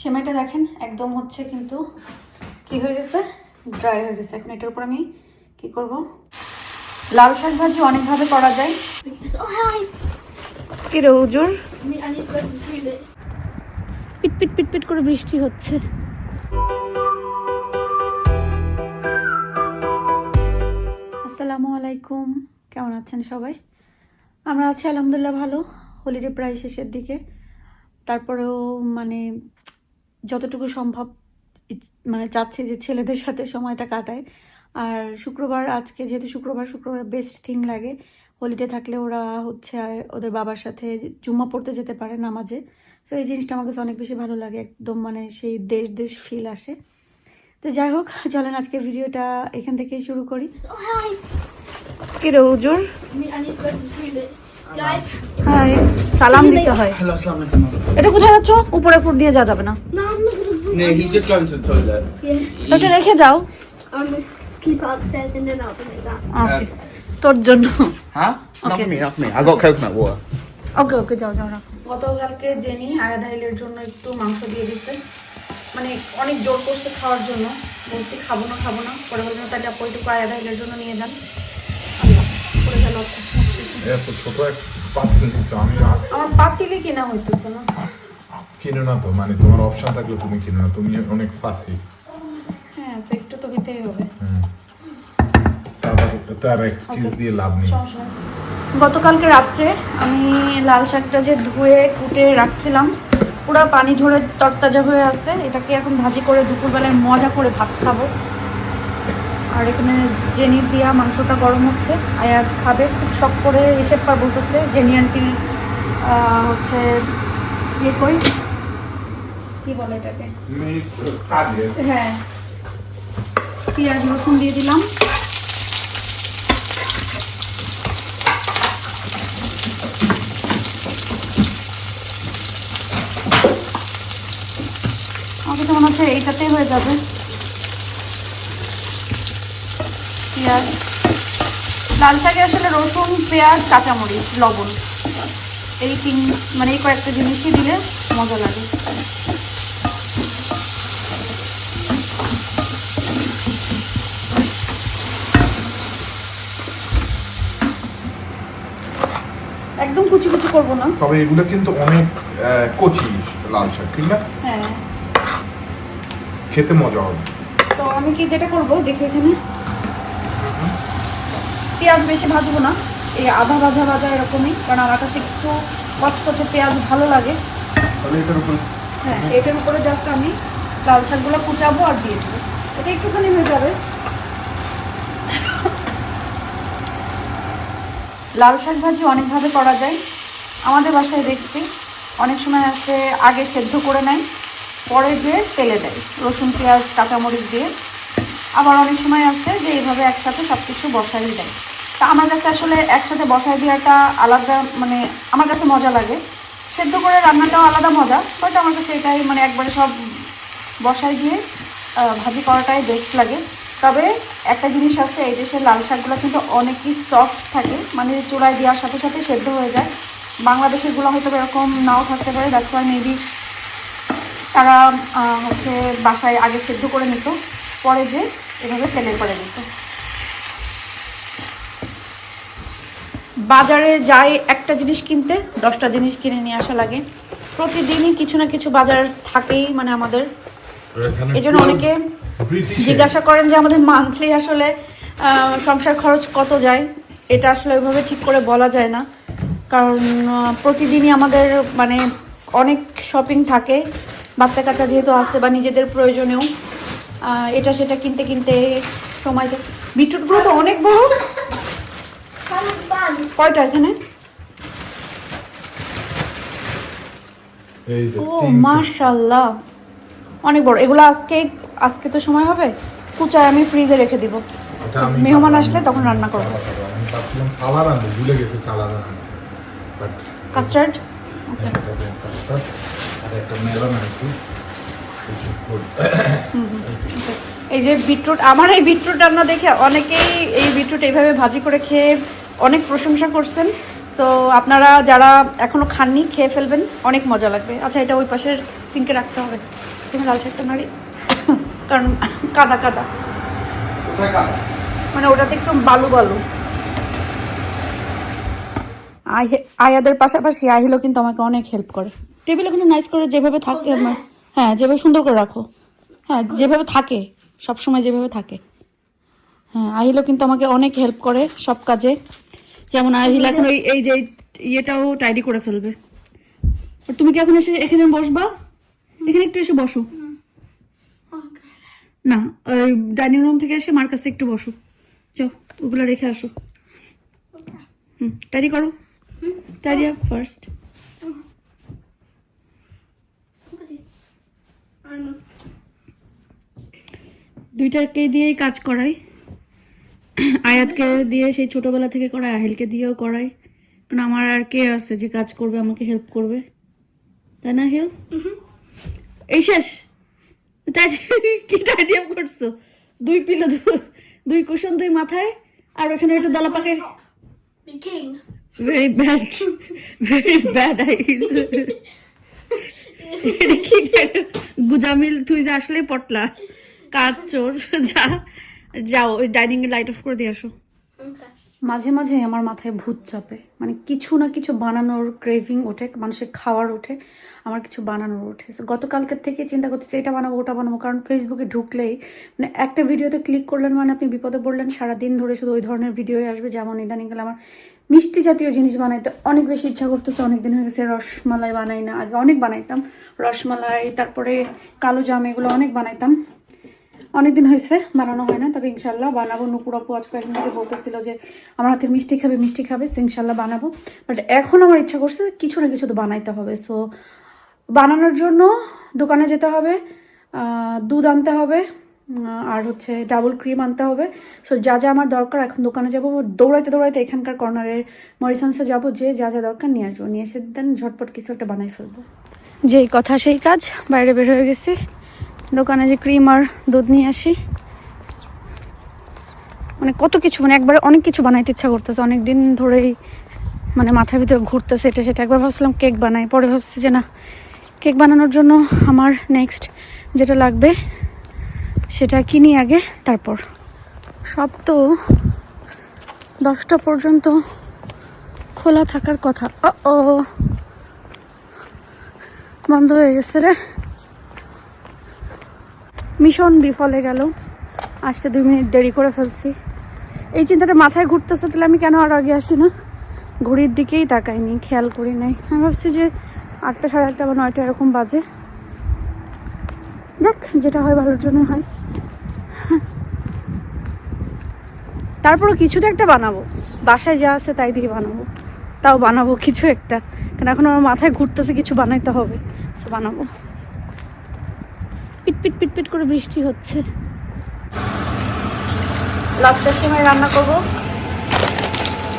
সেমাইটা দেখেন একদম হচ্ছে কিন্তু কি হয়ে গেছে? ড্রাই হয়ে গেছে। এখন এটার উপর আমি কি করব? লাল শাক ভাজি অনেকভাবে করা যায়। hi. কি রে হুজুর? I need, I need to go to the toilet. পিট পিট পিট পিট করে বৃষ্টি হচ্ছে। আসসালামু আলাইকুম। কেমন আছেন সবাই? আমরা আছি আলহামদুলিল্লাহ ভালো। হোলিডে প্রায় শেষের দিকে। তারপরেও মানে যতটুকু সম্ভব মানে চাচ্ছে যে ছেলেদের সাথে সময়টা কাটায়। আর শুক্রবার আজকে যেহেতু শুক্রবার শুক্রবার বেস্ট থিং লাগে। হোলিডে থাকলে ওরা হচ্ছে ওদের বাবার সাথে জুম্মা পড়তে যেতে পারে নামাজে। সো এই জিনিসটা আমার কাছে অনেক বেশি ভালো লাগে। একদম মানে সেই দেশ দেশ ফিল আসে। তো যাই হোক চলেন আজকে ভিডিওটা এখান থেকেই শুরু করি। Hi. কি রে হুজুর? I need, I need to go to the toilet. Guys. Hi সালাম দিতে হয়। হ্যালো আসসালামু আলাইকুম। এটা কোথায় যাচ্ছ? উপরে ফুট দিয়ে যাওয়া যাবে না। না আমি নে he just going to tell that রেখে যাও। আমি keep up sales and then তোর জন্য। হ্যাঁ not I got coconut okay okay যাও যাও রাখো গতকালকে জেনি আয়াদাইলের জন্য একটু মাংস দিয়ে দিতে মানে অনেক জোর করছে খাওয়ার জন্য। বলছি খাব না খাব না। পরে বলছি তাহলে আপ ওইটুকু আয়াদাইলের জন্য নিয়ে যান। আমি পরে এত ছোট এক দিচ্ছ আমি আমার পাতিলে কিনা হইতেছে না। কিনো না তো মানে তোমার অপশন থাকলে তুমি কিনো না তুমি অনেক ফাঁসি হ্যাঁ তো একটু তো দিতেই হবে। তারপর তার এক্সকিউজ দিয়ে লাভ নেই। গতকালকে রাত্রে আমি লাল শাকটা যে ধুয়ে কুটে রাখছিলাম পুরো পানি ঝরে তরতাজা হয়ে আছে এটাকে এখন ভাজি করে দুপুরবেলায় মজা করে ভাত খাব। আর এখানে জেনি দিয়া মাংসটা গরম হচ্ছে। আয়াত খাবে খুব শখ করে এসে পর বলতেছে জেনি আন্টি হচ্ছে ইয়ে কই? কি বলে এটাকে? হ্যাঁ। পেঁয়াজ রসুন দিয়ে দিলাম। আমার কাছে মনে হচ্ছে এইটাতেই হয়ে যাবে। পেঁয়াজ। লাল শাকে আসলে রসুন পেঁয়াজ কাঁচামরিচ লবণ। এই তিন মানে এই কয়েকটা জিনিসই দিলে মজা লাগে। একদম কুচি কুচি করব না। তবে এগুলো কিন্তু অনেক কচি লাল শাক ঠিক না? হ্যাঁ। খেতে মজা হবে। তো আমি কি যেটা করব দেখো এখানে। পেঁয়াজ বেশি ভাজবো না। এই আধা ভাজা ভাজা এরকমই কারণ আমার কাছে একটু কচকচে পেঁয়াজ ভালো লাগে। হ্যাঁ এটার উপরে জাস্ট আমি লাল শাকগুলো কুচাবো আর দিয়ে দেবো। এটা একটুখানি হয়ে যাবে। লাল শাক ভাজি অনেকভাবে করা যায়। আমাদের বাসায় দেখছি অনেক সময় আছে আগে সেদ্ধ করে নেয় পরে যে তেলে দেয় রসুন পেঁয়াজ কাঁচামরিচ দিয়ে। আবার অনেক সময় আছে যে এইভাবে একসাথে সব কিছু বসাই দেয়। তা আমার কাছে আসলে একসাথে বসায় দেওয়াটা আলাদা মানে আমার কাছে মজা লাগে। সেদ্ধ করে রান্নাটাও আলাদা মজা বাট আমার কাছে এটাই মানে একবারে সব বসায় দিয়ে ভাজি করাটাই বেস্ট লাগে। তবে একটা জিনিস আছে, এই দেশের লাল শাকগুলো কিন্তু অনেকই সফট থাকে মানে চূড়ায় দেওয়ার সাথে সাথে সেদ্ধ হয়ে যায়। বাংলাদেশেরগুলো হয়তো এরকম নাও থাকতে পারে ওয়াই মেবি তারা হচ্ছে বাসায় আগে সেদ্ধ করে নিত, পরে যে এভাবে তেলে করে নিত। বাজারে যাই একটা জিনিস কিনতে দশটা জিনিস কিনে নিয়ে আসা লাগে। প্রতিদিনই কিছু না কিছু বাজার থাকেই মানে আমাদের। এই জন্য অনেকে জিজ্ঞাসা করেন যে আমাদের মান্থলি আসলে সংসার খরচ কত যায়? এটা আসলে ওইভাবে ঠিক করে বলা যায় না। কারণ প্রতিদিনই আমাদের মানে অনেক শপিং থাকে। বাচ্চা কাচ্চা যেহেতু আছে বা নিজেদের প্রয়োজনেও এটা সেটা কিনতে কিনতে সময় যায়। বিটরুটগুলো তো অনেক বড়। কয়টা এখানে। ও মাশাল্লাহ অনেক বড়। এগুলো আজকে আজকে তো সময় হবে? কুচায় আমি ফ্রিজে রেখে দিব। মেহমান আসলে তখন রান্না করব। বাট কাস্টার্ড এই যে বিটরুট আমার এই বিটরুট রান্না দেখে অনেকেই এই বিটরুট এইভাবে ভাজি করে খেয়ে অনেক প্রশংসা করছেন। সো আপনারা যারা এখনও খাননি খেয়ে ফেলবেন। অনেক মজা লাগবে। আচ্ছা এটা ওই পাশের সিঙ্কে রাখতে হবে। তুমি লাল শাকটা নাড়ি। কারণ কাদা কাদা। মানে ওটাতে একটু বালু বালু। আয়াদের পাশাপাশি আহিলও কিন্তু আমাকে অনেক হেল্প করে। টেবিল ওখানে নাইস করে যেভাবে থাকে আমার। হ্যাঁ যেভাবে সুন্দর করে রাখো। হ্যাঁ যেভাবে থাকে সব সময় যেভাবে থাকে। হ্যাঁ আহিলও কিন্তু আমাকে অনেক হেল্প করে সব কাজে। যেমন আহিল এখন ওই এই যে ইয়েটাও টাইডি করে ফেলবে। তুমি কি এখন এসে এখানে বসবা? এখানে একটু এসে বসো। না ওই ডাইনিং রুম থেকে এসে মার কাছে একটু বসো। চো ওগুলো রেখে আসো। হুম টাইডি করো। টাইডি আপ ফার্স্ট দুইটাকে দিয়েই কাজ করাই। আয়াতকে দিয়ে সেই ছোটবেলা থেকে করাই আহিলকে দিয়েও করাই। কারণ আমার আর কে আছে যে কাজ করবে আমাকে হেল্প করবে। তাই না হিল এই শেষ। তাই কি টাইডি আপ করছ? দুই পিলো দুই কুশন দুই মাথায় আর ওখানে একটু দলা পাকে. ভেরি ব্যাড ভেরি ব্যাড কি? গুজামিল তুই যে আসলে পটলা। কাজ চোর যা। যাও, ওই ডাইনিং এ লাইট অফ করে দিয়ে আসো। মাঝে মাঝে আমার মাথায় ভূত চাপে। মানে কিছু না কিছু বানানোর ক্রেভিং ওঠে, মানুষের খাওয়ার ওঠে, আমার কিছু বানানোর ওঠে। গতকালকের থেকে চিন্তা করতেছি, এটা বানাবো, ওটা বানাবো, কারণ ফেসবুকে ঢুকলেই মানে একটা ভিডিওতে ক্লিক করলেন মানে আপনি বিপদে পড়লেন, সারাদিন ধরে শুধু ওই ধরনের ভিডিওই আসবে, যেমন ইদানিং গেলে আমার মিষ্টি জাতীয় জিনিস বানাইতে অনেক বেশি ইচ্ছা করতেছে অনেক দিন হয়ে গেছে, রসমালাই বানাই না, আগে অনেক বানাইতাম, রসমালাই, তারপরে কালো জাম, এগুলো অনেক বানাইতাম। অনেকদিন হয়েছে, বানানো হয় না, তবে ইনশাল্লাহ বানাবো। নুপুর আপু আজকে একদিন থেকে বলতেছিল যে, আমার হাতের মিষ্টি খাবে মিষ্টি খাবে, সো ইনশাল্লাহ বানাবো। বাট এখন আমার ইচ্ছা করছে কিছু না কিছু তো বানাইতে হবে। সো বানানোর জন্য দোকানে যেতে হবে দুধ আনতে হবে আর হচ্ছে ডাবল ক্রিম আনতে হবে। সো যা যা আমার দরকার, এখন দোকানে যাব দৌড়াইতে দৌড়াইতে এখানকার কর্নারের মরিসান্সে যাব, যে যা যা দরকার নিয়ে আসব। নিয়ে এসে দেন ঝটপট কিছু একটা বানাই ফেলব। যেই কথা, সেই কাজ, বাইরে বের হয়ে গেছি। দোকানে যে ক্রিম আর দুধ নিয়ে আসি। মানে কত কিছু মানে একবারে অনেক কিছু বানাইতে ইচ্ছা করতেছে। অনেক দিন ধরেই মানে মাথার ভিতরে ঘুরতেছে এটা সেটা। একবার ভাবছিলাম কেক বানাই, পরে ভাবছি যে না কেক বানানোর জন্য আমার নেক্সট যেটা লাগবে সেটা কিনি আগে, তারপর। সব তো দশটা পর্যন্ত খোলা থাকার কথা। ও বন্ধ হয়ে গেছে রে। মিশন বিফলে গেল। আসতে দুই মিনিট দেরি করে ফেলছি। এই চিন্তাটা মাথায় ঘুরতেছে, তাহলে আমি কেন আর আগে আসি না? ঘড়ির দিকেই তাকাইনি, খেয়াল করি নাই। আমি ভাবছি যে আটটা সাড়ে আটটা বা নয়টা এরকম বাজে। যাক, যেটা হয় ভালোর জন্য হয়। তারপরও কিছু তো একটা বানাবো। বাসায় যা আছে তাই দিয়ে বানাবো। তাও বানাবো কিছু একটা। কারণ এখন আমার মাথায় ঘুরতেছে কিছু বানাইতে হবে। সো বানাবো। পিট পিট পিট করে বৃষ্টি হচ্ছে। লাচ্চা সেমাই রান্না করব।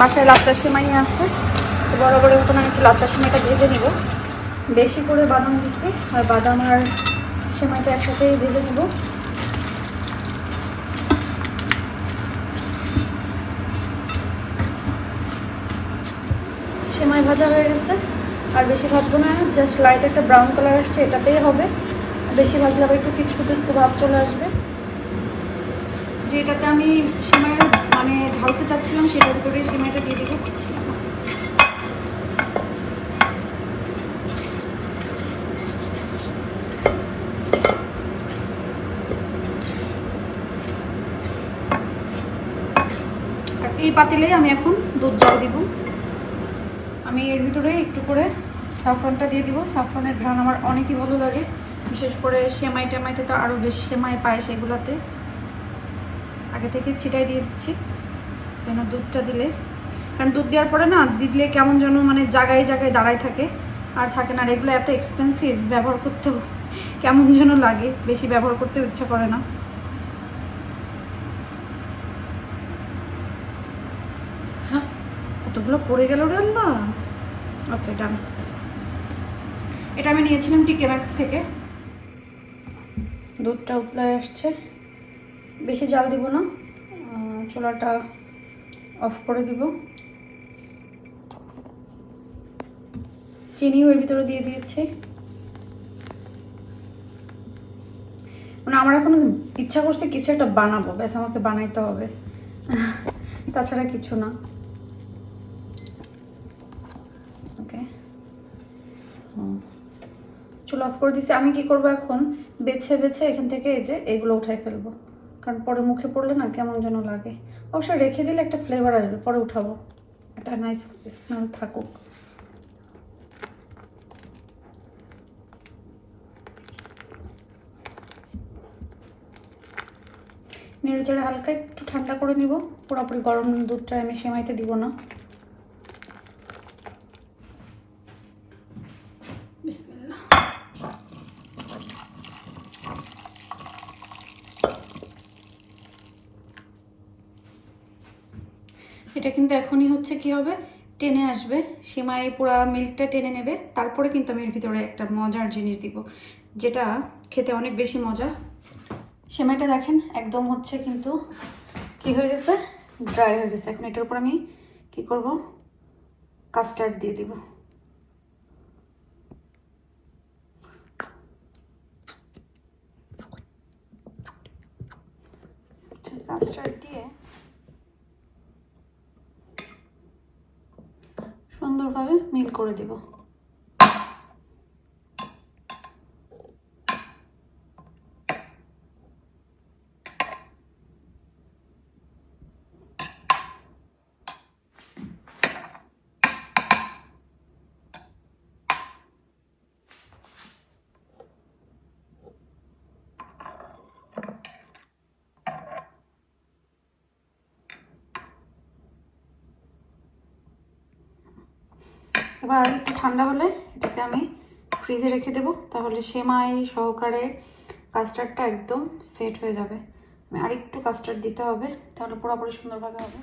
বাসায় লাচ্চা সেমাই আসছে তো বরাবরের মতন আমি একটু লাচ্চা সেমাইটা ভেজে নিব। বেশি করে বাদাম দিচ্ছি আর বাদাম আর সেমাইটা একসাথেই ভেজে নেব। সেমাই ভাজা হয়ে গেছে। আর বেশি ভাজবো না জাস্ট লাইট একটা ব্রাউন কালার আসছে, এটাতেই হবে। বেশি ভাজলে আবার একটু টিপকু টিপকু ভাব চলে আসবে। যেটাতে আমি সেমাইয়ের মানে ঢালতে চাচ্ছিলাম সেটার উপরে সেমাইটা দিয়ে দেবো। এই পাতিলেই আমি এখন দুধ জল দিব। আমি এর ভিতরে একটু করে সাফরানটা দিয়ে দিব। সাফরানের ঘ্রাণ আমার অনেকই ভালো লাগে। বিশেষ করে সেমাই টেমাইতে তো আরও বেশি সেমাই পায় সেগুলোতে। আগে থেকে ছিটাই দিয়ে দিচ্ছি কেন দুধটা দিলে। কারণ দুধ দেওয়ার পরে না, দিলে কেমন যেন মানে জায়গায় জায়গায় দাঁড়ায় থাকে, আর থাকে না। আর এগুলো এত এক্সপেন্সিভ ব্যবহার করতেও কেমন যেন লাগে, বেশি ব্যবহার করতে ইচ্ছা করে না। হ্যাঁ কতগুলো পড়ে গেল রে আল্লাহ। ওকে ডান এটা আমি নিয়েছিলাম টিকে ম্যাক্স থেকে। দুধটা উতলায় আসছে। বেশি জাল দিব না। চুলাটা অফ করে দিব। চিনিও এর ভিতরে দিয়ে দিয়েছি। মানে আমার এখন ইচ্ছা করছে কিছু একটা বানাবো। ব্যাস, আমাকে বানাইতে হবে। তাছাড়া কিছু না ওকে চুল অফ করে দিছি, আমি কি করব এখন? বেছে বেছে এখান থেকে এই যে এগুলো উঠাই ফেলব। কারণ পরে মুখে পড়লে না কেমন যেন লাগে। অবশ্য রেখে দিলে একটা ফ্লেভার আসবে, পরে উঠাবো। একটা নাইস স্মেল থাকুক। নেড়ে চেড়ে হালকা একটু ঠান্ডা করে নিব। পুরোপুরি গরম দুধটা আমি সেমাইতে দিব না। এটা কিন্তু এখনই হচ্ছে কি হবে? টেনে আসবে। সেমাই পুরা মিল্কটা টেনে নেবে। তারপরে কিন্তু আমি এর ভিতরে একটা মজার জিনিস দিব, যেটা খেতে অনেক বেশি মজা। সেমাইটা দেখেন, একদম হচ্ছে কিন্তু কি হয়ে গেছে? ড্রাই হয়ে গেছে। এখন এটার উপর আমি কি করব? কাস্টার্ড দিয়ে দিব। আচ্ছা কাস্টার্ড দিয়ে সুন্দরভাবে মিল করে দিব। এবার একটু ঠান্ডা হলে এটাকে আমি ফ্রিজে রেখে দেবো। তাহলে সেমাই সহকারে কাস্টার্ডটা একদম সেট হয়ে যাবে। আর একটু কাস্টার্ড দিতে হবে, তাহলে পুরোপুরি সুন্দরভাবে হবে।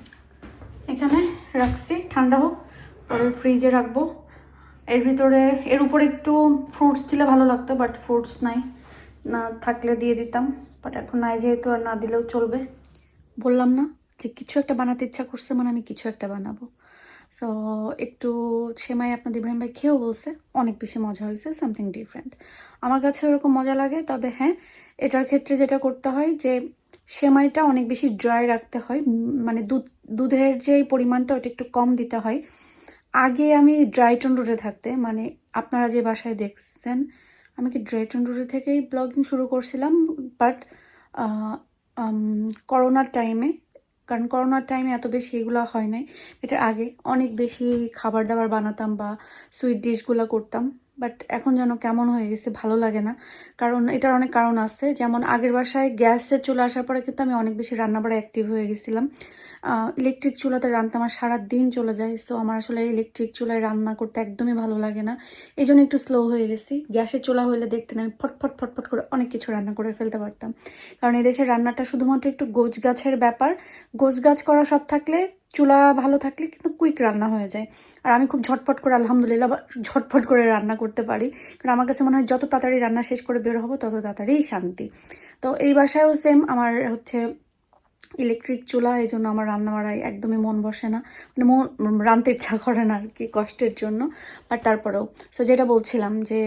এখানে রাখছি, ঠান্ডা হোক, পরে ফ্রিজে রাখব। এর ভিতরে, এর উপরে একটু ফ্রুটস দিলে ভালো লাগতো বাট ফ্রুটস নাই। না থাকলে দিয়ে দিতাম বাট এখন নাই যেহেতু, আর না দিলেও চলবে। বললাম না যে কিছু একটা বানাতে ইচ্ছা করছে মানে আমি কিছু একটা বানাবো। সো একটু সেমাই আপনাদের ইব্রাহিম ভাই খেয়েও বলছে, অনেক বেশি মজা হয়েছে সামথিং ডিফারেন্ট আমার কাছে ওরকম মজা লাগে, তবে হ্যাঁ এটার ক্ষেত্রে যেটা করতে হয় যে, সেমাইটা অনেক বেশি ড্রাই রাখতে হয় মানে দুধ, দুধের যে পরিমাণটা ওটা একটু কম দিতে হয়। আগে আমি ড্রাই টন্ডুরে থাকতে মানে আপনারা যে বাসায় দেখছেন, আমি কি ড্রাই টন্ডুরে থেকেই ব্লগিং শুরু করছিলাম বাট করোনার টাইমে কারণ করোনার টাইমে এত বেশি এগুলো হয় নাই। এটার আগে অনেক বেশি খাবার দাবার বানাতাম বা সুইট ডিশগুলো করতাম বাট এখন যেন কেমন হয়ে গেছে ভালো লাগে না। কারণ এটার অনেক কারণ আছে। যেমন আগের বাসায় গ্যাসে চলে আসার পরে কিন্তু আমি অনেক বেশি রান্নাবাড়া অ্যাক্টিভ হয়ে গেছিলাম। ইলেকট্রিক চুলাতে রান্না আমার সারা দিন চলে যায় সো আমার আসলে ইলেকট্রিক চুলায় রান্না করতে একদমই ভালো লাগে না। এই জন্য একটু স্লো হয়ে গেছি। গ্যাসের চুলা হলে দেখতেন আমি ফটফট ফটফট করে অনেক কিছু রান্না করে ফেলতে পারতাম। কারণ এদেশের রান্নাটা শুধুমাত্র একটু গোছ গাছের ব্যাপার। গোছ গাছ করা সব থাকলে, চুলা ভালো থাকলে কিন্তু কুইক রান্না হয়ে যায়। আর আমি খুব ঝটপট করে আলহামদুলিল্লাহ ঝটপট করে রান্না করতে পারি। কারণ আমার কাছে মনে হয় যত তাড়াতাড়ি রান্না শেষ করে বের হব, তত তাড়াতাড়ি শান্তি। তো এই বাসায়ও সেম আমার হচ্ছে ইলেকট্রিক চুলা, এই জন্য আমার রান্না বাড়ায় একদমই মন বসে না। মানে মন রানতে ইচ্ছা করে না আর কি কষ্টের জন্য। বাট তারপরেও সো যেটা বলছিলাম যে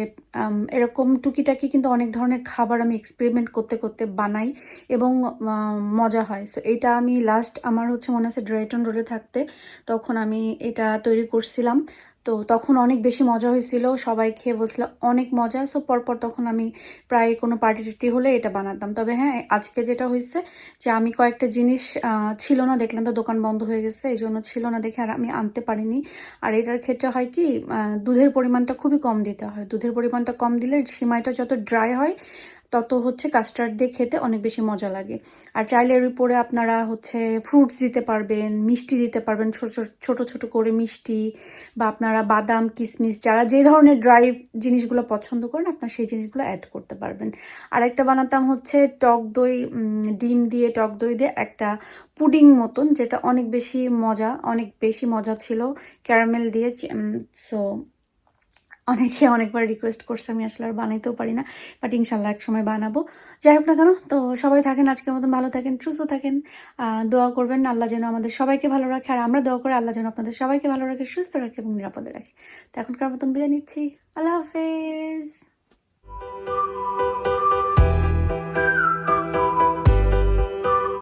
এরকম টুকিটাকি কিন্তু অনেক ধরনের খাবার আমি এক্সপেরিমেন্ট করতে করতে বানাই এবং মজা হয়। সো এটা আমি লাস্ট আমার হচ্ছে মনে আছে ড্রাইটন রোডে থাকতে, তখন আমি এটা তৈরি করছিলাম। তো তখন অনেক বেশি মজা হয়েছিল। সবাই খেয়ে বলছিল অনেক মজা। সো পরপর তখন আমি প্রায় কোনো পার্টি টার্টি হলে এটা বানাতাম। তবে হ্যাঁ আজকে যেটা হয়েছে যে আমি কয়েকটা জিনিস ছিল না, দেখলাম তো দোকান বন্ধ হয়ে গেছে এই জন্য ছিল না দেখে আর আমি আনতে পারিনি। আর এটার ক্ষেত্রে হয় কি দুধের পরিমাণটা খুবই কম দিতে হয়। দুধের পরিমাণটা কম দিলে সিমাইটা যত ড্রাই হয় তত হচ্ছে কাস্টার্ড দিয়ে খেতে অনেক বেশি মজা লাগে। আর চাইলে এর উপরে আপনারা হচ্ছে ফ্রুটস দিতে পারবেন, মিষ্টি দিতে পারবেন, ছোট ছোট- ছোট ছোট করে মিষ্টি বা আপনারা বাদাম কিশমিশ যারা যে ধরনের ড্রাই জিনিসগুলো পছন্দ করেন, আপনারা সেই জিনিসগুলো অ্যাড করতে পারবেন। আর একটা বানাতাম হচ্ছে টক দই ডিম দিয়ে টক দই দিয়ে একটা পুডিং মতন, যেটা অনেক বেশি মজা, অনেক বেশি মজা ছিল ক্যারামেল দিয়ে সো অনেকে অনেকবার রিকোয়েস্ট করছে, আমি আসলে আর বানাইতেও পারি না বাট ইনশাল্লাহ এক সময় বানাবো। যাই হোক না কেন, তো সবাই থাকেন, আজকের মতন ভালো থাকেন, সুস্থ থাকেন দোয়া করবেন, আল্লাহ যেন আমাদের সবাইকে ভালো রাখে, আর আমরা দোয়া করে আল্লাহ যেন আপনাদের সবাইকে ভালো রাখে, সুস্থ রাখে এবং নিরাপদে রাখে। তো এখনকার মতন বিদায় নিচ্ছি। আল্লাহ হাফেজ।